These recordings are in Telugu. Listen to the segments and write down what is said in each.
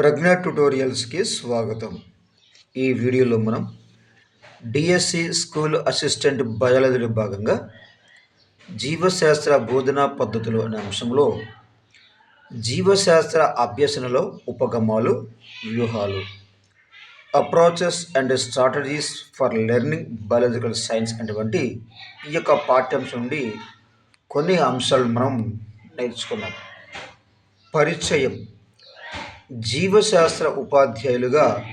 ప్రజ్ఞ ట్యుటోరియల్స్కి స్వాగతం. ఈ వీడియోలో మనం డిఎస్సి స్కూల్ అసిస్టెంట్ బయాలజీలో భాగంగా జీవశాస్త్ర బోధనా పద్ధతులు అనే అంశంలో జీవశాస్త్ర అభ్యసనలో ఉపగమాలు వ్యూహాలు approaches and strategies for learning biological science అటువంటి ఈ యొక్క పాఠ్యాంశం నుండి కొన్ని అంశాలు మనం నేర్చుకున్నాం. పరిచయం. జీవశాస్త్ర ఉపాధ్యాయులుగా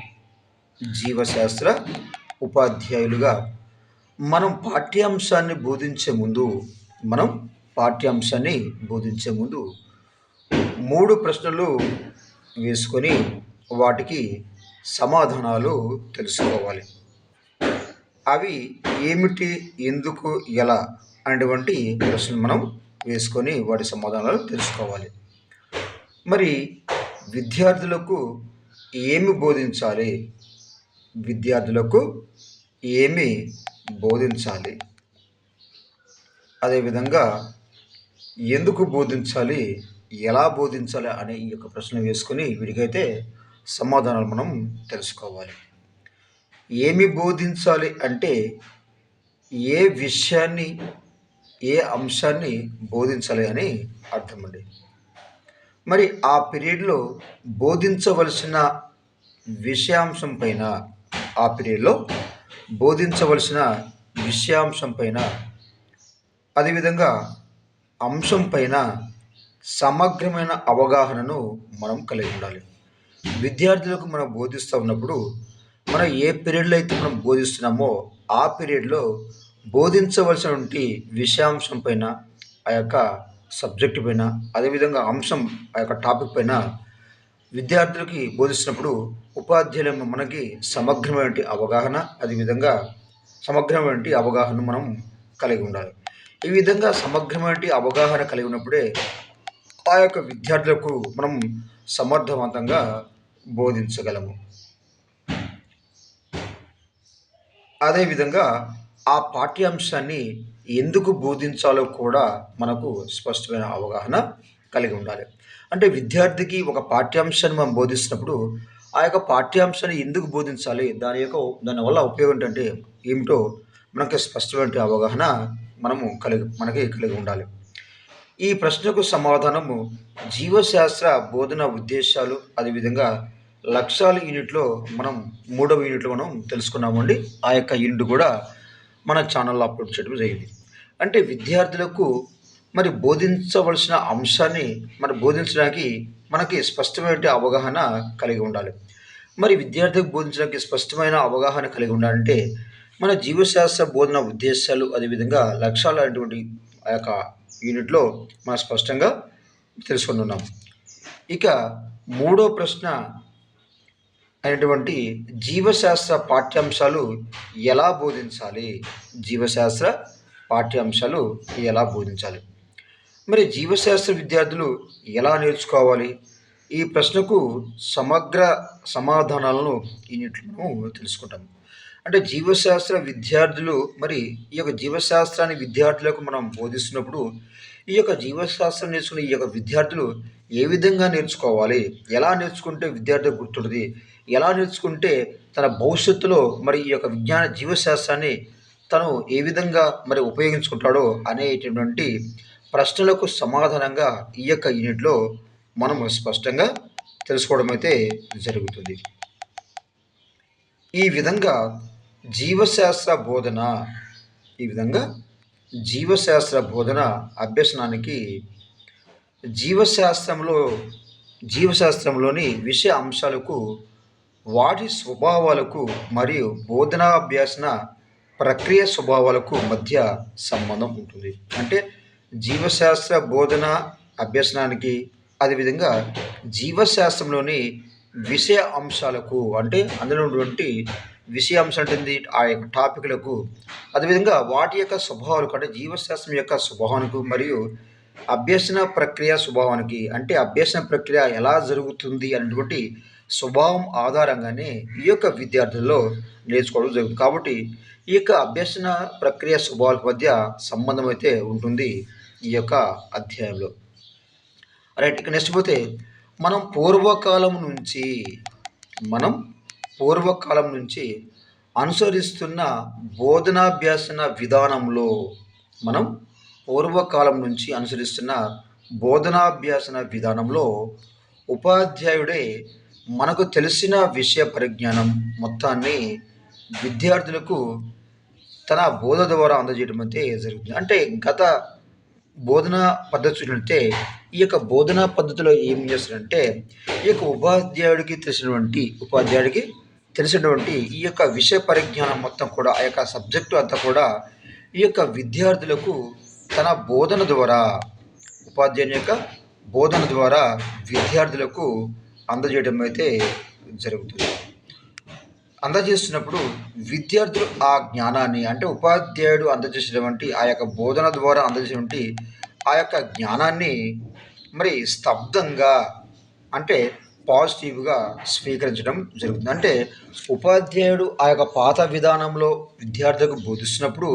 జీవశాస్త్ర ఉపాధ్యాయులుగా మనం పాఠ్యాంశాన్ని బోధించే ముందు మనం పాఠ్యాంశాన్ని బోధించే ముందు మూడు ప్రశ్నలు వేసుకొని వాటికి సమాధానాలు తెలుసుకోవాలి. అవి ఏమిటి ఎందుకు ఎలా అనేటువంటి ప్రశ్నలు మనం వేసుకొని వాటి సమాధానాలు తెలుసుకోవాలి. మరి విద్యార్థులకు ఏమి బోధించాలి? విద్యార్థులకు ఏమి బోధించాలి? అదేవిధంగా ఎందుకు బోధించాలి? ఎలా బోధించాలి? అనే ఈ యొక్క ప్రశ్న వేసుకొని వీడికైతే సమాధానాలు మనం తెలుసుకోవాలి. ఏమి బోధించాలి అంటే ఏ విషయాన్ని ఏ అంశాన్ని బోధించాలి అని అర్థమండి. మరి ఆ పీరియడ్లో బోధించవలసిన విషయాంశం పైన ఆ పీరియడ్లో బోధించవలసిన విషయాంశం పైన అదేవిధంగా అంశం పైన సమగ్రమైన అవగాహనను మనం కలిగి ఉండాలి. విద్యార్థులకు మనం బోధిస్తూ ఉన్నప్పుడు మనం ఏ పీరియడ్లో అయితే మనం బోధిస్తున్నామో ఆ పీరియడ్లో బోధించవలసినటువంటి విషయాంశం పైన ఆ యొక్క సబ్జెక్టు పైన అదేవిధంగా అంశం ఆ యొక్క టాపిక్ పైన విద్యార్థులకి బోధిస్తున్నప్పుడు ఉపాధ్యాయులు మనకి సమగ్రమైన అవగాహన అదేవిధంగా సమగ్రమైన అవగాహన మనం కలిగి ఉండాలి. ఈ విధంగా సమగ్రమైన అవగాహన కలిగి ఉన్నప్పుడే ఆ యొక్క విద్యార్థులకు మనం సమర్థవంతంగా బోధించగలము. అదేవిధంగా ఆ పాఠ్యాంశాన్ని ఎందుకు బోధించాలో కూడా మనకు స్పష్టమైన అవగాహన కలిగి ఉండాలి. అంటే విద్యార్థికి ఒక పాఠ్యాంశాన్ని మనం బోధిస్తున్నప్పుడు ఆ యొక్క పాఠ్యాంశాన్ని ఎందుకు బోధించాలి? దాని యొక్క దానివల్ల ఉపయోగం ఏంటంటే ఏమిటో మనకి స్పష్టమైన అవగాహన మనము కలిగి మనకి కలిగి ఉండాలి. ఈ ప్రశ్నకు సమాధానము జీవశాస్త్ర బోధన ఉద్దేశాలు అదేవిధంగా లక్ష్యాల యూనిట్లో మనం మూడవ యూనిట్లో మనం తెలుసుకున్నామండి. ఆ యొక్క యూనిట్ కూడా మన ఛానల్లో అప్లోడ్ చేయడం జరిగింది. అంటే విద్యార్థులకు మరి బోధించవలసిన అంశాన్ని మరి బోధించడానికి మనకి స్పష్టమైన అవగాహన కలిగి ఉండాలి. మరి విద్యార్థులకు బోధించడానికి స్పష్టమైన అవగాహన కలిగి ఉండాలంటే మన జీవశాస్త్ర బోధన ఉద్దేశాలు అదేవిధంగా లక్ష్యాలు అనేటువంటి ఆ యొక్క యూనిట్లో మనం స్పష్టంగా తెలుసుకుని ఉన్నాం. ఇక మూడో ప్రశ్న అయినటువంటి జీవశాస్త్ర పాఠ్యాంశాలు ఎలా బోధించాలి? జీవశాస్త్ర పాఠ్యాంశాలు ఎలా బోధించాలి? మరి జీవశాస్త్ర విద్యార్థులు ఎలా నేర్చుకోవాలి? ఈ ప్రశ్నకు సమగ్ర సమాధానాలను ఈ నీటిలో తెలుసుకుంటాం. అంటే జీవశాస్త్ర విద్యార్థులు మరి ఈ యొక్క జీవశాస్త్రాన్ని విద్యార్థులకు మనం బోధిస్తున్నప్పుడు ఈ యొక్క జీవశాస్త్రం నేర్చుకునే ఈ యొక్క విద్యార్థులు ఏ విధంగా నేర్చుకోవాలి? ఎలా నేర్చుకుంటే విద్యార్థి గుర్తుంటుంది? ఎలా నేర్చుకుంటే తన భవిష్యత్తులో మరి ఈ యొక్క విజ్ఞాన జీవశాస్త్రాన్ని తను ఏ విధంగా మరి ఉపయోగించుకుంటాడో అనేటటువంటి ప్రశ్నలకు సమాధానంగా ఈ యొక్క యూనిట్లో మనం స్పష్టంగా తెలుసుకోవడం అయితే జరుగుతుంది. ఈ విధంగా జీవశాస్త్ర బోధన ఈ విధంగా జీవశాస్త్ర బోధన అభ్యసనానికి జీవశాస్త్రంలో జీవశాస్త్రంలోని విషయ అంశాలకు వాటి స్వభావాలకు మరియు బోధనాభ్యాసన ప్రక్రియ స్వభావాలకు మధ్య సంబంధం ఉంటుంది. అంటే జీవశాస్త్ర బోధన అభ్యసనానికి అదేవిధంగా జీవశాస్త్రంలోని విషయ అంశాలకు అంటే అందులో ఉన్నటువంటి విషయ అంశం అంటే ఆ యొక్క టాపిక్లకు అదేవిధంగా వాటి యొక్క స్వభావాలకు అంటే జీవశాస్త్రం యొక్క స్వభావానికి మరియు అభ్యసన ప్రక్రియ స్వభావానికి అంటే అభ్యసన ప్రక్రియ ఎలా జరుగుతుంది అనేటువంటి స్వభావం ఆధారంగానే ఈ యొక్క విద్యార్థుల్లో నేర్చుకోవడం జరుగుతుంది. కాబట్టి ఈ యొక్క అభ్యసన ప్రక్రియ స్వభావాల మధ్య సంబంధం అయితే ఉంటుంది ఈ యొక్క అధ్యాయంలో. రైట్ ఇక నెక్స్ట్ పోతే మనం పూర్వకాలం నుంచి మనం పూర్వకాలం నుంచి అనుసరిస్తున్న బోధనాభ్యాసన విధానంలో మనం పూర్వకాలం నుంచి అనుసరిస్తున్న బోధనాభ్యాసన విధానంలో ఉపాధ్యాయుడే మనకు తెలిసిన విషయ పరిజ్ఞానం మొత్తాన్ని విద్యార్థులకు తన బోధ ద్వారా అందజేయడం అయితే జరుగుతుంది. అంటే గత బోధనా పద్ధతి చూసినట్టే ఈ యొక్క బోధనా పద్ధతిలో ఏం చేస్తారంటే ఈ యొక్క ఉపాధ్యాయుడికి తెలిసినటువంటి ఉపాధ్యాయుడికి తెలిసినటువంటి ఈ యొక్క విషయ పరిజ్ఞానం మొత్తం కూడా ఆ యొక్క సబ్జెక్టు అంతా కూడా ఈ యొక్క విద్యార్థులకు తన బోధన ద్వారా ఉపాధ్యాయుని యొక్క బోధన ద్వారా విద్యార్థులకు అందజేయడం అయితే జరుగుతుంది. అందజేస్తున్నప్పుడు విద్యార్థులు ఆ జ్ఞానాన్ని అంటే ఉపాధ్యాయుడు అందజేసినటువంటి ఆ యొక్క బోధన ద్వారా అందజేసినటువంటి ఆ యొక్క జ్ఞానాన్ని మరి స్తబ్దంగా అంటే పాజిటివ్గా స్వీకరించడం జరుగుతుంది. అంటే ఉపాధ్యాయుడు ఆ యొక్క పాత విధానంలో విద్యార్థులకు బోధిస్తున్నప్పుడు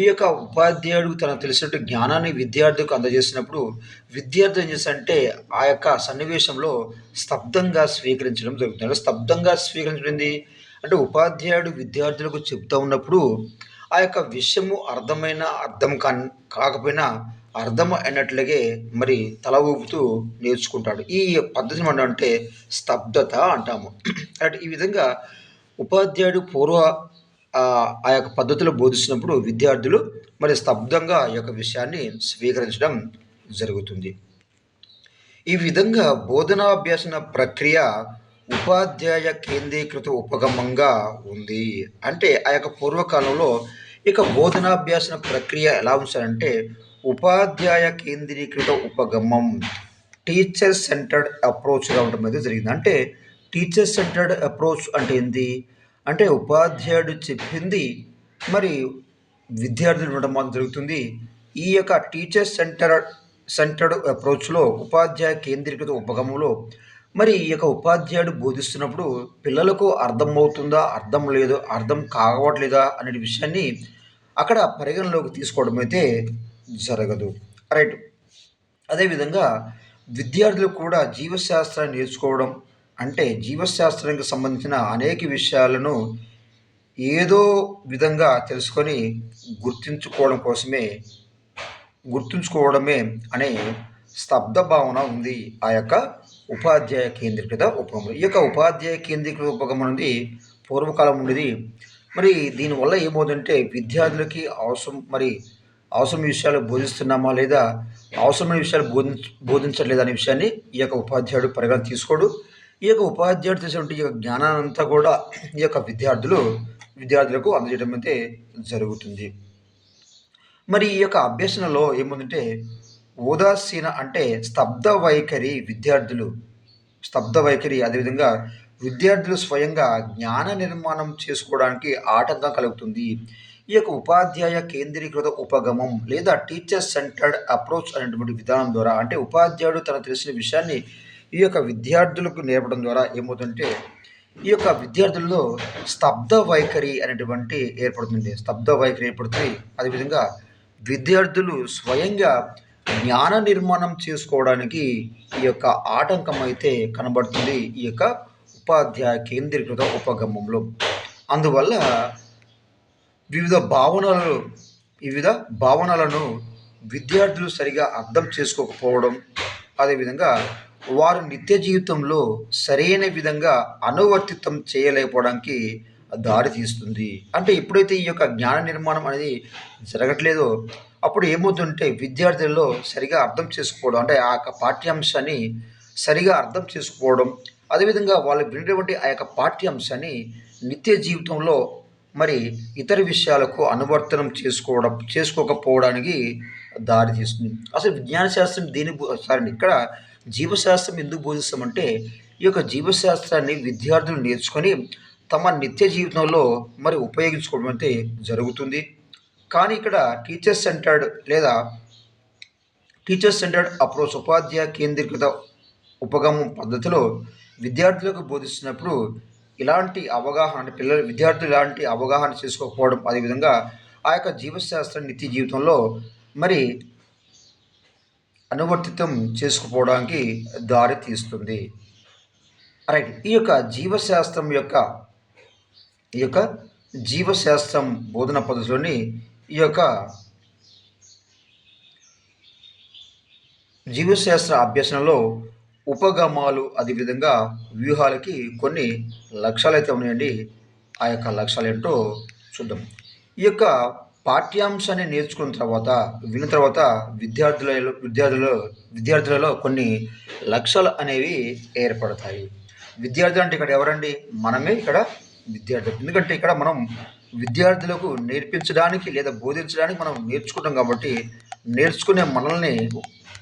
ఈ యొక్క ఉపాధ్యాయుడు తనకు తెలిసినట్టు జ్ఞానాన్ని విద్యార్థికి అందజేసినప్పుడు విద్యార్థి ఏం చేస్తారంటే ఆ యొక్క సన్నివేశంలో స్తబ్దంగా స్వీకరించడం జరుగుతుంది. అంటే స్తబ్దంగా స్వీకరించడం అంటే ఉపాధ్యాయుడు విద్యార్థులకు చెప్తూ ఉన్నప్పుడు ఆ యొక్క విషయము అర్థమైన అర్థం కా కాకపోయినా అర్థం అయినట్లుగే మరి తల ఊపుతూ నేర్చుకుంటాడు. ఈ పద్ధతిని మనం అంటే స్తబ్దత అంటాము. అంటే ఈ విధంగా ఉపాధ్యాయుడు పూర్వ ఆ యొక్క పద్ధతిలో బోధిస్తున్నప్పుడు విద్యార్థులు మరి స్తబ్దంగా ఈ యొక్క విషయాన్ని స్వీకరించడం జరుగుతుంది. ఈ విధంగా బోధనాభ్యాసన ప్రక్రియ ఉపాధ్యాయ కేంద్రీకృత ఉపగమంగా ఉంది. అంటే ఆ యొక్క పూర్వకాలంలో ఇక బోధనాభ్యాసన ప్రక్రియ ఎలా ఉంచారంటే ఉపాధ్యాయ కేంద్రీకృత ఉపగమం టీచర్ సెంటర్డ్ అప్రోచ్గా ఉండడం అనేది జరిగింది. అంటే టీచర్ సెంటర్డ్ అప్రోచ్ అంటే ఏంది? అంటే ఉపాధ్యాయుడు చెప్పింది మరి విద్యార్థులు ఉండడం మాత్రం జరుగుతుంది. ఈ యొక్క టీచర్ సెంటర్ సెంటర్డ్ అప్రోచ్లో ఉపాధ్యాయ కేంద్రీకృత ఉపగమంలో మరి ఈ యొక్క ఉపాధ్యాయుడు బోధిస్తున్నప్పుడు పిల్లలకు అర్థమవుతుందా అర్థం లేదో అర్థం కావట్లేదా అనే విషయాన్ని అక్కడ పరిగణలోకి తీసుకోవడం అయితే జరగదు. రైట్. అదేవిధంగా విద్యార్థులు కూడా జీవశాస్త్రాన్ని నేర్చుకోవడం అంటే జీవశాస్త్రానికి సంబంధించిన అనేక విషయాలను ఏదో విధంగా తెలుసుకొని గుర్తుంచుకోవడం కోసమే గుర్తుంచుకోవడమే అనే స్తబ్ద భావన ఉంది ఆ యొక్క ఉపాధ్యాయ కేంద్రీకృత ఉపగమనం. ఈ యొక్క ఉపాధ్యాయ కేంద్రీకృత ఉపగమనం అనేది పూర్వకాలం ఉండేది. మరి దీనివల్ల ఏమవుతుందంటే విద్యార్థులకి అవసరం మరి అవసరం విషయాలు బోధిస్తున్నామా లేదా అవసరమైన విషయాలు బోధించ బోధించట్లేదు అనే విషయాన్ని ఈ యొక్క ఉపాధ్యాయుడు పరిగణ తీసుకోడు. ఈ యొక్క ఉపాధ్యాయుడు చేసినటువంటి ఈ యొక్క జ్ఞానాన్ని అంతా కూడా ఈ యొక్క విద్యార్థులు విద్యార్థులకు అందజేయడం అయితే జరుగుతుంది. మరి ఈ యొక్క అభ్యసనలో ఏముందంటే ఉదాసీన అంటే స్తబ్ద వైఖరి విద్యార్థులు. స్తబ్ద వైఖరి అదేవిధంగా విద్యార్థులు స్వయంగా జ్ఞాన నిర్మాణం చేసుకోవడానికి ఆటంకం కలుగుతుంది. ఈ యొక్క ఉపాధ్యాయ కేంద్రీకృత ఉపగమం లేదా టీచర్ సెంటర్డ్ అప్రోచ్ అనేటువంటి విధానం ద్వారా అంటే ఉపాధ్యాయుడు తనకు తెలిసిన విషయాన్ని ఈ యొక్క విద్యార్థులకు నేర్పడం ద్వారా ఏమవుతుందంటే ఈ యొక్క విద్యార్థుల్లో స్తబ్ద వైఖరి అనేటువంటి ఏర్పడుతుంది. స్తబ్ద వైఖరి ఏర్పడుతుంది. అదేవిధంగా విద్యార్థులు స్వయంగా జ్ఞాన నిర్మాణం చేసుకోవడానికి ఈ యొక్క ఆటంకం అయితే కనబడుతుంది ఈ యొక్క ఉపాధ్యాయ కేంద్రీకృత ఉపగమంలో. అందువల్ల వివిధ భావనలు వివిధ భావనలను విద్యార్థులు సరిగా అర్థం చేసుకోకపోవడం అదేవిధంగా వారు నిత్య జీవితంలో సరైన విధంగా అనువర్తితం చేయలేకపోవడానికి దారి తీస్తుంది. అంటే ఎప్పుడైతే ఈ యొక్క జ్ఞాన నిర్మాణం అనేది జరగట్లేదో. అప్పుడు ఏమవుతుంటే విద్యార్థుల్లో సరిగా అర్థం చేసుకోవడం అంటే ఆ యొక్క పాఠ్యాంశాన్ని సరిగా అర్థం చేసుకోవడం అదేవిధంగా వాళ్ళు వినేటువంటి ఆ యొక్క పాఠ్యాంశాన్ని నిత్య జీవితంలో మరి ఇతర విషయాలకు అనువర్తనం చేసుకోవడం చేసుకోకపోవడానికి దారి తీస్తుంది. అసలు విజ్ఞాన శాస్త్రం దీని సారీ ఇక్కడ జీవశాస్త్రం ఎందుకు బోధిస్తామంటే ఈ యొక్క జీవశాస్త్రాన్ని విద్యార్థులు నేర్చుకొని తమ నిత్య జీవితంలో మరి ఉపయోగించుకోవడం అయితే జరుగుతుంది. కానీ ఇక్కడ టీచర్ సెంటర్డ్ లేదా టీచర్ సెంటర్డ్ అప్రోచ్ ఉపాధ్యాయ కేంద్రీకృత ఉపగమం పద్ధతిలో విద్యార్థులకు బోధిస్తున్నప్పుడు ఇలాంటి అవగాహన అంటే పిల్లలు విద్యార్థులు ఇలాంటి అవగాహన చేసుకోకపోవడం అదేవిధంగా ఆ యొక్క జీవశాస్త్రం నిత్య జీవితంలో మరి అనువర్తితం చేసుకుపోవడానికి దారి తీస్తుంది. రైట్ ఈ యొక్క జీవశాస్త్రం యొక్క ఈ యొక్క జీవశాస్త్రం బోధన పద్ధతిలోని ఈ యొక్క జీవశాస్త్ర అభ్యసనలో ఉపగమాలు అదేవిధంగా వ్యూహాలకి కొన్ని లక్ష్యాలు అయితే ఉన్నాయండి. ఆ యొక్క లక్ష్యాలు ఏంటో చూద్దాం. ఈ యొక్క పాఠ్యాంశాన్ని నేర్చుకున్న తర్వాత విన్న తర్వాత విద్యార్థులలో విద్యార్థులలో విద్యార్థులలో కొన్ని లక్ష్యాలు అనేవి ఏర్పడతాయి. విద్యార్థులు అంటే ఇక్కడ ఎవరండి? మనమే ఇక్కడ విద్యార్థులు ఎందుకంటే ఇక్కడ మనం విద్యార్థులకు నేర్పించడానికి లేదా బోధించడానికి మనం నేర్చుకుంటాం కాబట్టి నేర్చుకునే మనల్ని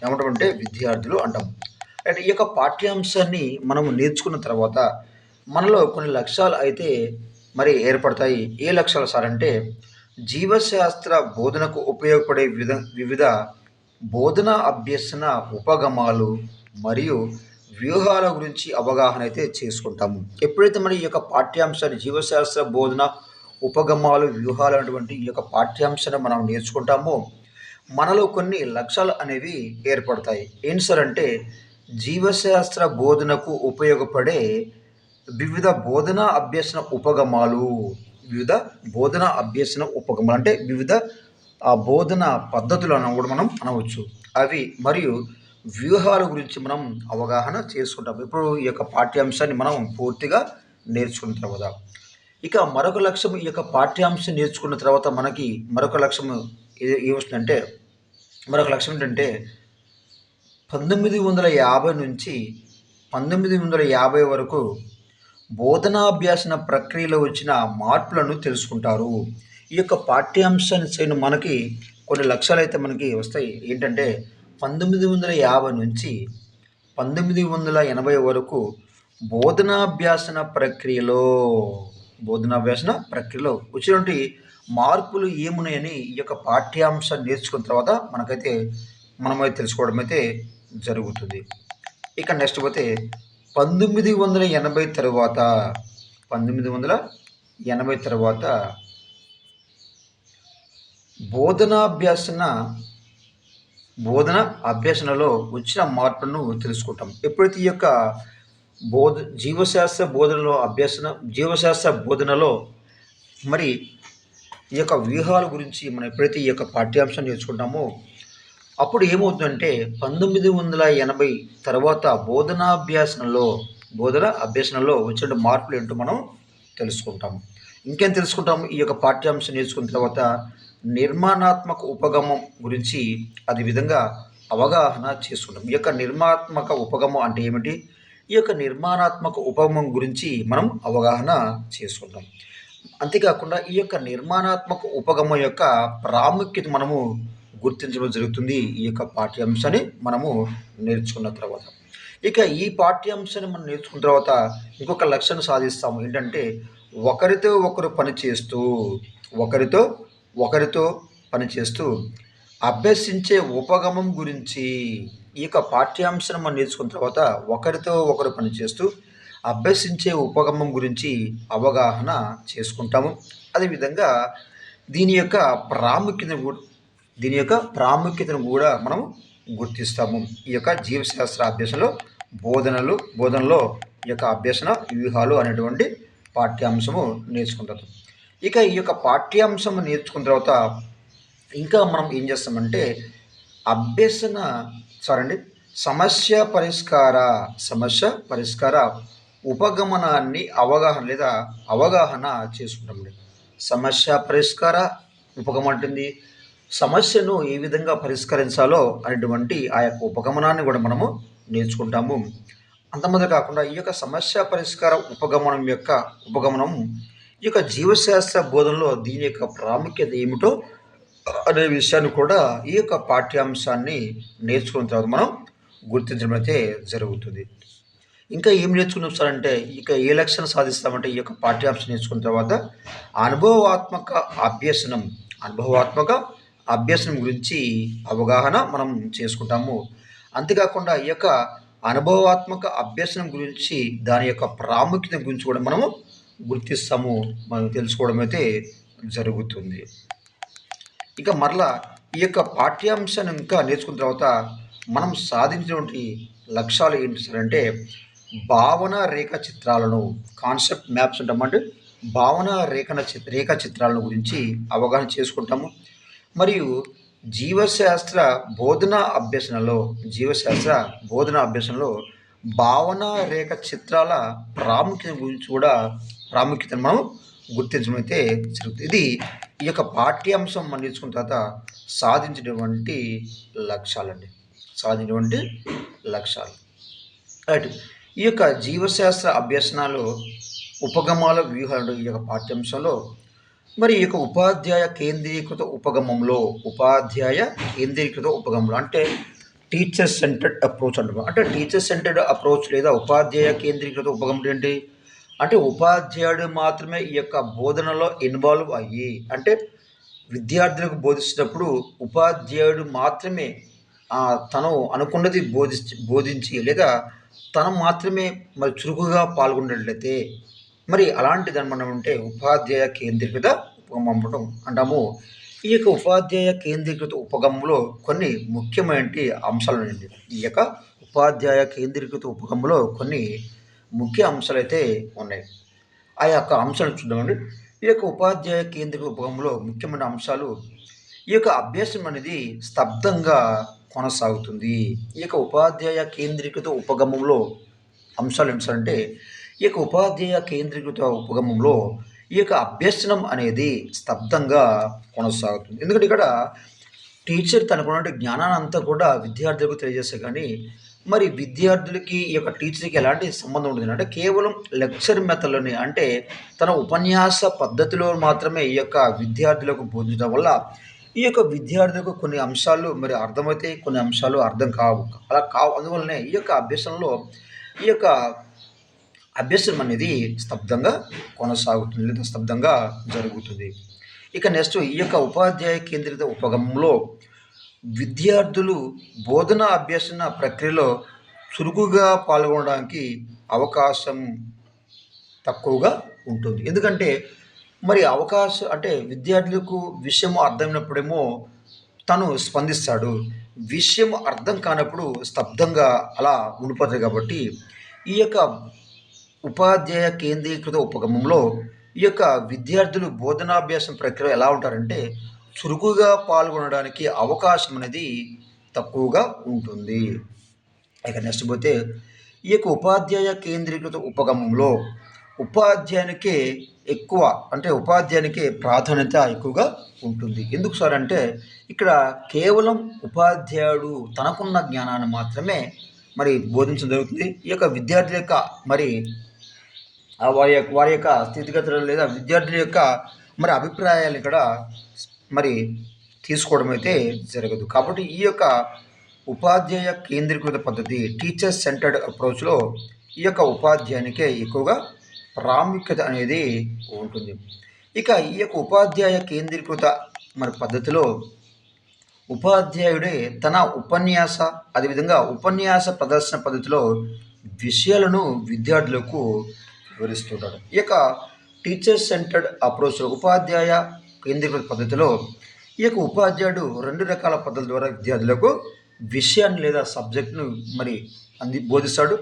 ఏమంటామంటే విద్యార్థులు అంటాం. అంటే ఈ యొక్క పాఠ్యాంశాన్ని మనం నేర్చుకున్న తర్వాత మనలో కొన్ని లక్ష్యాలు అయితే మరి ఏర్పడతాయి. ఏ లక్ష్యాలు సార్ అంటే జీవశాస్త్ర బోధనకు ఉపయోగపడే వివిధ వివిధ బోధన అభ్యసన ఉపగమాలు మరియు వ్యూహాల గురించి అవగాహన అయితే చేసుకుంటాము. ఎప్పుడైతే మన ఈ యొక్క పాఠ్యాంశాన్ని జీవశాస్త్ర బోధన ఉపగమాలు వ్యూహాలు అనేటువంటి ఈ యొక్క పాఠ్యాంశాన్ని మనం నేర్చుకుంటామో మనలో కొన్ని లక్ష్యాలు అనేవి ఏర్పడతాయి. ఏంటి సార్ అంటే జీవశాస్త్ర బోధనకు ఉపయోగపడే వివిధ బోధన అభ్యసన ఉపగమాలు. వివిధ బోధన అభ్యసన ఉపగమాలు అంటే వివిధ ఆ బోధన పద్ధతులు అని కూడా మనం అనవచ్చు. అవి మరియు వ్యూహాల గురించి మనం అవగాహన చేసుకుంటాం. ఇప్పుడు ఈ యొక్క పాఠ్యాంశాన్ని మనం పూర్తిగా నేర్చుకున్న తర్వాత ఇక మరొక లక్ష్యం ఈ యొక్క పాఠ్యాంశం నేర్చుకున్న తర్వాత మనకి మరొక లక్ష్యం ఏమొస్తుందంటే మరొక లక్ష్యం ఏంటంటే పంతొమ్మిది వందల యాభై నుంచి పంతొమ్మిది వందల యాభై వరకు బోధనాభ్యాసన ప్రక్రియలో వచ్చిన మార్పులను తెలుసుకుంటారు. ఈ యొక్క పాఠ్యాంశాన్ని మనకి కొన్ని లక్ష్యాలు అయితే మనకి వస్తాయి. ఏంటంటే పంతొమ్మిది వందల యాభై నుంచి పంతొమ్మిది వందల ఎనభై వరకు బోధనాభ్యాసన ప్రక్రియలో బోధనాభ్యాసన ప్రక్రియలో వచ్చినటువంటి మార్పులు ఏమున్నాయని ఈ యొక్క పాఠ్యాంశాన్ని నేర్చుకున్న తర్వాత మనకైతే మనమైతే తెలుసుకోవడం అయితే జరుగుతుంది. ఇక నెక్స్ట్ పోతే పంతొమ్మిది వందల ఎనభై తర్వాత పంతొమ్మిది వందల ఎనభై తర్వాత బోధనాభ్యాసన బోధన అభ్యసనలో వచ్చిన మార్పులను తెలుసుకుంటాం. ఎప్పుడైతే ఈ యొక్క బోధ జీవశాస్త్ర బోధనలో అభ్యసన జీవశాస్త్ర బోధనలో మరి ఈ యొక్క వ్యూహాల గురించి మనం ఎప్పుడైతే ఈ యొక్క పాఠ్యాంశం నేర్చుకుంటామో అప్పుడు ఏమవుతుందంటే పంతొమ్మిది వందల ఎనభై తర్వాత బోధనాభ్యాసనలో బోధన అభ్యసనలో వచ్చిన మార్పులు ఏంటో మనం తెలుసుకుంటాం ఇంకేం తెలుసుకుంటాము? ఈ యొక్క పాఠ్యాంశం నేర్చుకున్న తర్వాత నిర్మాణాత్మక ఉపగమం గురించి అది విధంగా అవగాహన చేసుకుంటాం ఈ యొక్క నిర్మాణాత్మక ఉపగమం అంటే ఏమిటి? ఈ యొక్క నిర్మాణాత్మక ఉపగమం గురించి మనం అవగాహన చేసుకుంటాం అంతేకాకుండా ఈ యొక్క నిర్మాణాత్మక ఉపగమం యొక్క ప్రాముఖ్యత మనము గుర్తించడం జరుగుతుంది. ఈ యొక్క పాఠ్యాంశాన్ని మనము నేర్చుకున్న తర్వాత. ఇక ఈ పాఠ్యాంశాన్ని మనం నేర్చుకున్న తర్వాత ఇంకొక లక్ష్యాన్ని సాధిస్తాము. ఏంటంటే ఒకరితో ఒకరు పనిచేస్తూ ఒకరితో ఒకరితో పనిచేస్తూ అభ్యసించే ఉపగమం గురించి ఈ యొక్క పాఠ్యాంశం మనం నేర్చుకున్న తర్వాత ఒకరితో ఒకరు పనిచేస్తూ అభ్యసించే ఉపగమం గురించి అవగాహన చేసుకుంటాము. అదేవిధంగా దీని యొక్క ప్రాముఖ్యతను కూడా దీని యొక్క ప్రాముఖ్యతను కూడా మనం గుర్తిస్తాము. ఈ యొక్క జీవశాస్త్ర అభ్యసనలో బోధనలు బోధనలో ఈ యొక్క అభ్యసన వ్యూహాలు అనేటువంటి పాఠ్యాంశము నేర్చుకుంటారు ఇక ఈ యొక్క పాఠ్యాంశం నేర్చుకున్న తర్వాత ఇంకా మనం ఏం చేస్తామంటే అభ్యసన సారీ అండి సమస్య పరిష్కార సమస్య పరిష్కార ఉపగమనాన్ని అవగాహన లేదా అవగాహన చేసుకుంటామండి. సమస్య పరిష్కార ఉపగమనం ఉంటుంది సమస్యను ఏ విధంగా పరిష్కరించాలో అనేటువంటి ఆ యొక్క ఉపగమనాన్ని కూడా మనము నేర్చుకుంటాము. అంతమంది కాకుండా ఈ యొక్క సమస్య పరిష్కార ఉపగమనం యొక్క ఉపగమనం ఈ యొక్క జీవశాస్త్ర బోధనలో దీని యొక్క ప్రాముఖ్యత ఏమిటో అనే విషయాన్ని కూడా ఈ యొక్క పాఠ్యాంశాన్ని నేర్చుకున్న తర్వాత మనం గుర్తించడం అయితే జరుగుతుంది. ఇంకా ఏం నేర్చుకున్నాం సార్ అంటే ఇక ఏ లక్ష్యం సాధిస్తామంటే ఈ యొక్క పాఠ్యాంశం నేర్చుకున్న తర్వాత అనుభవాత్మక అభ్యసనం అనుభవాత్మక అభ్యసనం గురించి అవగాహన మనం చేసుకుంటాము. అంతేకాకుండా ఈ యొక్క అనుభవాత్మక అభ్యసనం గురించి దాని యొక్క ప్రాముఖ్యత గురించి కూడా మనము గుర్తిస్తాము మనం తెలుసుకోవడం అయితే జరుగుతుంది. ఇక మరలా ఈ యొక్క పాఠ్యాంశాన్ని ఇంకా నేర్చుకున్న తర్వాత మనం సాధించినటువంటి లక్ష్యాలు ఏంటి సార్ అంటే భావన రేఖ చిత్రాలను కాన్సెప్ట్ మ్యాప్స్ ఉంటామంటే భావన రేఖన చి రేఖా చిత్రాలను గురించి అవగాహన చేసుకుంటాము. మరియు జీవశాస్త్ర బోధన అభ్యసనలో జీవశాస్త్ర బోధన అభ్యసనలో భావన రేఖ చిత్రాల ప్రాముఖ్యత గురించి కూడా ప్రాముఖ్యతను మనం గుర్తించడం అయితే జరుగుతుంది. ఇది ఈ యొక్క పాఠ్యాంశం మనం నేర్చుకున్న తర్వాత సాధించినటువంటి లక్ష్యాలండి. సాధించినటువంటి లక్ష్యాలు. రైట్. ఈ యొక్క జీవశాస్త్ర అభ్యసనాలు ఉపగమాల వ్యూహాలు ఈ యొక్క పాఠ్యాంశంలో. మరి ఈ యొక్క ఉపాధ్యాయ కేంద్రీకృత ఉపగమంలో ఉపాధ్యాయ కేంద్రీకృత ఉపగమంలో అంటే టీచర్ సెంటర్డ్ అప్రోచ్ అంటారు. అంటే టీచర్ సెంటర్డ్ అప్రోచ్ లేదా ఉపాధ్యాయ కేంద్రీకృత ఉపగమం ఏంటి? అంటే ఉపాధ్యాయుడు మాత్రమే ఈ యొక్క బోధనలో ఇన్వాల్వ్ అయ్యి అంటే విద్యార్థులకు బోధిస్తున్నప్పుడు ఉపాధ్యాయుడు మాత్రమే తను అనుకున్నది బోధించి బోధించి లేదా తను మాత్రమే మరి చురుకుగా పాల్గొన్నట్లయితే మరి అలాంటి దాన్ని మనం అంటే ఉపాధ్యాయ కేంద్రీకృత ఉపగమం అంటాము. ఈ యొక్క ఉపాధ్యాయ కేంద్రీకృత ఉపగమంలో కొన్ని ముఖ్యమైన అంశాలు ఈ యొక్క ఉపాధ్యాయ కేంద్రీకృత ఉపగమంలో కొన్ని ముఖ్య అంశాలు అయితే ఉన్నాయి. ఆ యొక్క అంశాలు చూద్దామండి. ఈ యొక్క ఉపాధ్యాయ కేంద్రీకృత ఉపగమంలో ముఖ్యమైన అంశాలు ఈ యొక్క అభ్యాసం అనేది స్తబ్దంగా కొనసాగుతుంది. ఈ యొక్క ఉపాధ్యాయ కేంద్రీకృత ఉపగమంలో అంశాలు ఏంటంటే ఈ యొక్క ఉపాధ్యాయ కేంద్రీకృత ఉపగమంలో ఈ యొక్క అభ్యసనం అనేది స్తబ్దంగా కొనసాగుతుంది. ఎందుకంటే ఇక్కడ టీచర్ తనకున్నటువంటి జ్ఞానాన్ని అంతా కూడా విద్యార్థులకు తెలియజేస్తే కానీ మరి విద్యార్థులకి ఈ యొక్క టీచర్కి ఎలాంటి సంబంధం ఉంటుంది అంటే కేవలం లెక్చర్ మెథడ్లోనే అంటే తన ఉపన్యాస పద్ధతిలో మాత్రమే ఈ యొక్క విద్యార్థులకు బోధించడం వల్ల ఈ యొక్క విద్యార్థులకు కొన్ని అంశాలు మరి అర్థమైతే కొన్ని అంశాలు అర్థం కావు. అలా కావు. అందువల్లనే ఈ యొక్క అభ్యసనంలో ఈ యొక్క అభ్యసనం అనేది స్తబ్దంగా కొనసాగుతుంది లేదా స్తబ్దంగా జరుగుతుంది. ఇక నెక్స్ట్ ఈ యొక్క ఉపాధ్యాయ కేంద్రిత ఉపగమంలో విద్యార్థులు బోధన అభ్యసన ప్రక్రియలో చురుకుగా పాల్గొనడానికి అవకాశం తక్కువగా ఉంటుంది. ఎందుకంటే మరి అవకాశం అంటే విద్యార్థులకు విషయం అర్థమైనప్పుడేమో తను స్పందిస్తాడు. విషయం అర్థం కానప్పుడు స్తబ్దంగా అలా ఉండిపోతుంది కాబట్టి ఈ యొక్క ఉపాధ్యాయ కేంద్రీకృత ఉపగమంలో ఈ యొక్క విద్యార్థులు బోధనాభ్యాసం ప్రక్రియ ఎలా ఉంటారంటే చురుకుగా పాల్గొనడానికి అవకాశం అనేది తక్కువగా ఉంటుంది. ఇక నెక్స్ట్ పోతే ఈ యొక్క ఉపాధ్యాయ కేంద్రీకృత ఉపగమంలో ఉపాధ్యాయునికే ఎక్కువ అంటే ఉపాధ్యాయునికే ప్రాధాన్యత ఎక్కువగా ఉంటుంది. ఎందుకు సార్ అంటే ఇక్కడ కేవలం ఉపాధ్యాయుడు తనకున్న జ్ఞానాన్ని మాత్రమే మరి బోధించడం జరుగుతుంది. ఈ యొక్క విద్యార్థుల యొక్క మరి వారి యొక్క వారి యొక్క స్థితిగతులు లేదా విద్యార్థుల యొక్క మరి అభిప్రాయాలు ఇక్కడ మరి తీసుకోవడం అయితే జరగదు. కాబట్టి ఈ యొక్క ఉపాధ్యాయ కేంద్రీకృత పద్ధతి టీచర్ సెంటర్డ్ అప్రోచ్లో ఈ యొక్క ఉపాధ్యాయునికే ఎక్కువగా ప్రాముఖ్యత అనేది ఉంటుంది. ఇక ఈ యొక్క ఉపాధ్యాయ కేంద్రీకృత మరి పద్ధతిలో ఉపాధ్యాయుడే తన ఉపన్యాస అదేవిధంగా ఉపన్యాస ప్రదర్శన పద్ధతిలో విషయాలను విద్యార్థులకు వివరిస్తుంటాడు. ఈ యొక్క టీచర్ సెంటర్డ్ అప్రోచ్లో ఉపాధ్యాయ కేంద్రీకృత పద్ధతిలో ఈ యొక్క ఉపాధ్యాయుడు రెండు రకాల పద్ధతుల ద్వారా విద్యార్థులకు విషయాన్ని లేదా సబ్జెక్టును మరి అంది బోధిస్తాడు.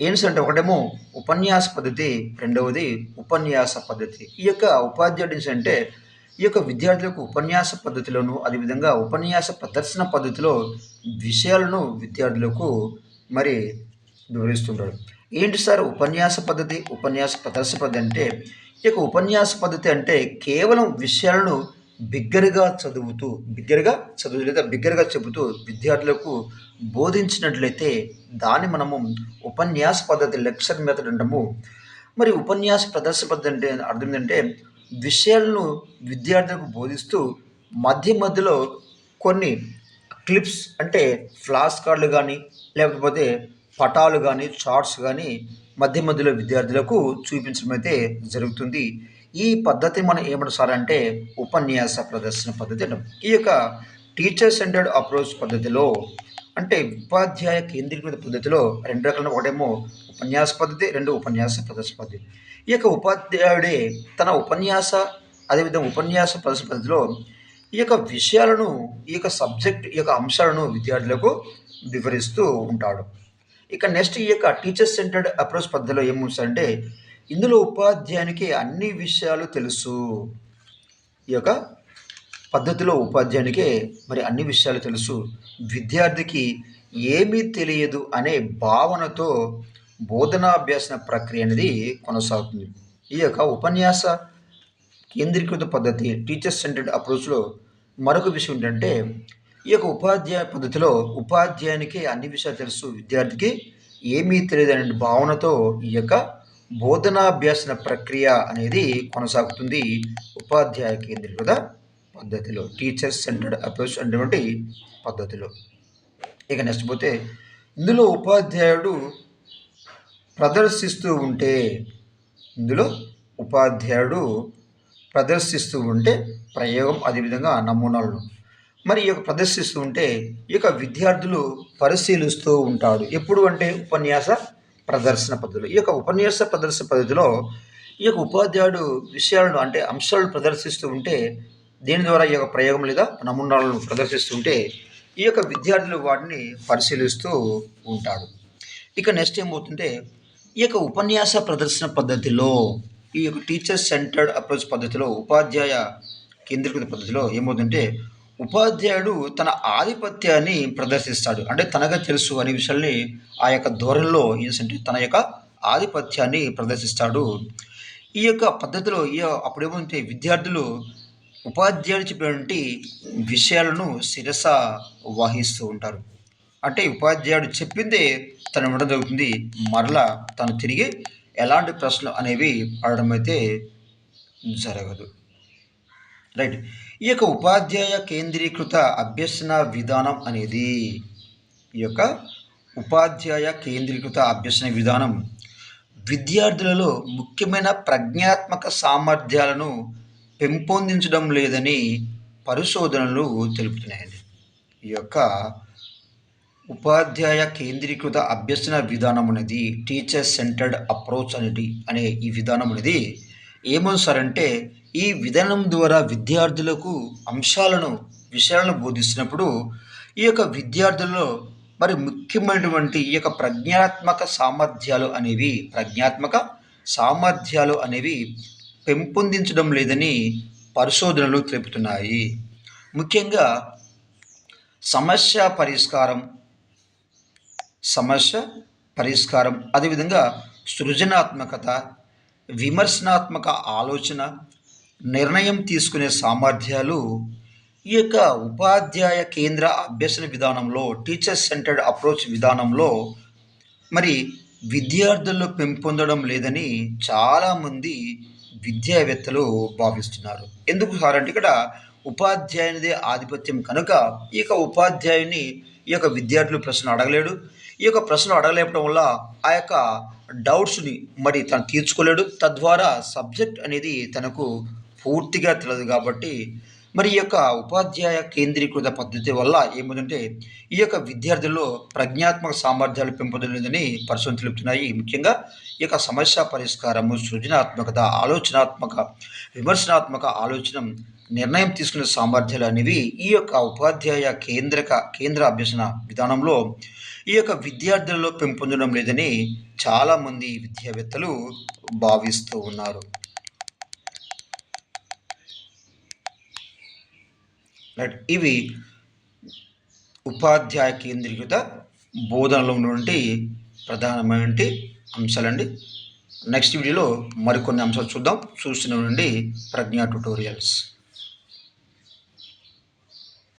ఏంటి అంటే ఒకటేమో ఉపన్యాస పద్ధతి రెండవది ఉపన్యాస పద్ధతి. ఈ యొక్క ఉపాధ్యాయుడు అంటే ఈ యొక్క విద్యార్థులకు ఉపన్యాస పద్ధతిలోను అదేవిధంగా ఉపన్యాస ప్రదర్శన పద్ధతిలో విషయాలను విద్యార్థులకు మరి వివరిస్తుంటాడు. ఏంటి సార్ ఉపన్యాస పద్ధతి ఉపన్యాస ప్రదర్శన పద్ధతి అంటే ఈ యొక్క ఉపన్యాస పద్ధతి అంటే కేవలం విషయాలను బిగ్గరగా చదువుతూ బిగ్గరగా చదువు లేదా బిగ్గరగా చెబుతూ విద్యార్థులకు బోధించినట్లయితే దాన్ని మనము ఉపన్యాస పద్ధతి లెక్చర్ మెథడ్ అంటాము. మరి ఉపన్యాస ప్రదర్శన పద్ధతి అంటే అర్థం ఏంటంటే విషయాలను విద్యార్థులకు బోధిస్తూ మధ్య మధ్యలో కొన్ని క్లిప్స్ అంటే ఫ్లాష్ కార్డులు కానీ లేకపోతే పటాలు కానీ చార్ట్స్ కానీ మధ్య మధ్యలో విద్యార్థులకు చూపించడం అయితే జరుగుతుంది. ఈ పద్ధతి మనం ఏమంటారు అంటే ఉపన్యాస ప్రదర్శన పద్ధతి అంటాం. ఈ యొక్క టీచర్ సెంటర్డ్ అప్రోచ్ పద్ధతిలో అంటే ఉపాధ్యాయ కేంద్రీకృత పద్ధతిలో రెండు రకాల ఒకటేమో ఉపన్యాస పద్ధతి రెండు ఉపన్యాస ప్రదర్శన పద్ధతి. ఈ యొక్క ఉపాధ్యాయుడే తన ఉపన్యాస అదేవిధంగా ఉపన్యాస ప్రదర్శన పద్ధతిలో ఈ యొక్క విషయాలను ఈ యొక్క సబ్జెక్ట్ ఈ యొక్క అంశాలను విద్యార్థులకు వివరిస్తూ ఉంటాడు. ఇక నెక్స్ట్ ఈ యొక్క టీచర్ సెంటర్డ్ అప్రోచ్ పద్ధతిలో ఏముందంటే ఇందులో ఉపాధ్యాయునికి అన్ని విషయాలు తెలుసు. ఈ యొక్క పద్ధతిలో ఉపాధ్యాయునికే మరి అన్ని విషయాలు తెలుసు. విద్యార్థికి ఏమీ తెలియదు అనే భావనతో బోధనాభ్యాసన ప్రక్రియ అనేది కొనసాగుతుంది. ఈ యొక్క ఉపన్యాస కేంద్రీకృత పద్ధతి టీచర్ సెంటర్డ్ అప్రోచ్లో మరొక విషయం ఏంటంటే ఈ యొక్క ఉపాధ్యాయ పద్ధతిలో ఉపాధ్యాయునికి అన్ని విషయాలు తెలుసు. విద్యార్థికి ఏమీ తెలియదు అనే భావనతో ఈ యొక్క బోధనాభ్యాసన ప్రక్రియ అనేది కొనసాగుతుంది ఉపాధ్యాయ కేంద్రీకృత పద్ధతిలో టీచర్ సెంటర్డ్ అప్రోచ్ అనేటువంటి పద్ధతిలో. ఇక నెక్స్ట్ పోతే ఇందులో ఉపాధ్యాయుడు ప్రదర్శిస్తూ ఉంటే ఇందులో ఉపాధ్యాయుడు ప్రదర్శిస్తూ ఉంటే ప్రయోగం అదేవిధంగా నమూనాలను మరి ఈ యొక్క ప్రదర్శిస్తూ ఉంటే ఈ యొక్క విద్యార్థులు పరిశీలిస్తూ ఉంటాడు. ఎప్పుడు అంటే ఉపన్యాస ప్రదర్శన పద్ధతులు. ఈ యొక్క ఉపన్యాస ప్రదర్శన పద్ధతిలో ఈ యొక్క ఉపాధ్యాయుడు విషయాలను అంటే అంశాలను ప్రదర్శిస్తూ ఉంటే దీని ద్వారా ఈ యొక్క ప్రయోగం లేదా నమూనాలను ప్రదర్శిస్తుంటే ఈ యొక్క విద్యార్థులు వాటిని పరిశీలిస్తూ ఉంటాడు. ఇక నెక్స్ట్ ఏమవుతుంటే ఈ యొక్క ఉపన్యాస ప్రదర్శన పద్ధతిలో ఈ యొక్క టీచర్ సెంటర్డ్ అప్రోచ్ పద్ధతిలో ఉపాధ్యాయ కేంద్రీకృత పద్ధతిలో ఏమవుతుంటే ఉపాధ్యాయుడు తన ఆధిపత్యాన్ని ప్రదర్శిస్తాడు. అంటే తనగా తెలుసు అనే విషయాల్ని ఆ యొక్క ధోరణిలో ఏంటంటే తన యొక్క ఆధిపత్యాన్ని ప్రదర్శిస్తాడు. ఈ యొక్క పద్ధతిలో ఈ అప్పుడు విద్యార్థులు ఉపాధ్యాయుడు చెప్పినటువంటి విషయాలను శిరస వహిస్తూ ఉంటారు. అంటే ఉపాధ్యాయుడు చెప్పిందే తను ఉండడం జరుగుతుంది. మరలా తను తిరిగి ఎలాంటి ప్రశ్నలు అనేవి అడడం అయితే జరగదు. రైట్. ఈ యొక్క ఉపాధ్యాయ కేంద్రీకృత అభ్యసన విధానం అనేది ఈ యొక్క ఉపాధ్యాయ కేంద్రీకృత అభ్యసన విధానం విద్యార్థులలో ముఖ్యమైన ప్రజ్ఞాత్మక సామర్థ్యాలను పెంపొందించడం లేదని పరిశోధనలు తెలుపుతున్నాయండి. ఈ యొక్క ఉపాధ్యాయ కేంద్రీకృత అభ్యసన విధానం అనేది టీచర్ సెంటర్డ్ అప్రోచ్ అనేది అనే ఈ విధానం అనేది ఏమవుతారంటే ఈ విధానం ద్వారా విద్యార్థులకు అంశాలను విషయాలను బోధిస్తున్నప్పుడు ఈ యొక్క విద్యార్థులలో మరి ముఖ్యమైనటువంటి ఈ యొక్క ప్రజ్ఞాత్మక సామర్థ్యాలు అనేవి ప్రజ్ఞాత్మక సామర్థ్యాలు అనేవి పెంపొందించడం లేదని పరిశోధనలు తెలుపుతున్నాయి. ముఖ్యంగా సమస్య పరిష్కారం సమస్య పరిష్కారం అదేవిధంగా సృజనాత్మకత విమర్శనాత్మక ఆలోచన నిర్ణయం తీసుకునే సామర్థ్యాలు ఈ యొక్క ఉపాధ్యాయ కేంద్ర అభ్యసన విధానంలో టీచర్ సెంటర్డ్ అప్రోచ్ విధానంలో మరి విద్యార్థుల్లో పెంపొందడం లేదని చాలామంది విద్యావేత్తలు భావిస్తున్నారు. ఎందుకు సార్ అంటే ఇక్కడ ఉపాధ్యాయునిదే ఆధిపత్యం కనుక ఈ యొక్క ఉపాధ్యాయుని ఈ యొక్క విద్యార్థులు ప్రశ్న అడగలేడు. ఈ యొక్క ప్రశ్నలు అడగలేపడం వల్ల ఆ యొక్క డౌట్స్ని మరి తను తీర్చుకోలేడు. తద్వారా సబ్జెక్ట్ అనేది తనకు పూర్తిగా తెలియదు కాబట్టి మరి ఈ యొక్క ఉపాధ్యాయ కేంద్రీకృత పద్ధతి వల్ల ఏమిటంటే ఈ యొక్క విద్యార్థుల్లో ప్రజ్ఞాత్మక సామర్థ్యాలు పెంపొందలేదని పరిశోధన తెలుపుతున్నాయి. ముఖ్యంగా ఈ యొక్క సమస్య పరిష్కారము సృజనాత్మకత ఆలోచనాత్మక విమర్శనాత్మక ఆలోచన నిర్ణయం తీసుకునే సామర్థ్యాలు అనేవి ఈ యొక్క ఉపాధ్యాయ కేంద్రక కేంద్ర అభ్యసన విధానంలో ఈ యొక్క విద్యార్థులలో పెంపొందడం లేదని చాలామంది విద్యావేత్తలు భావిస్తూ ఉన్నారు. రైట్ ఇవి ఉపాధ్యాయ కేంద్రీకృత బోధనలో ఉన్నటువంటి ప్రధానమైనటువంటి అంశాలండి. నెక్స్ట్ వీడియోలో మరికొన్ని అంశాలు చూద్దాం. చూస్తున్నటువంటి నుండి ప్రజ్ఞా ట్యుటోరియల్స్.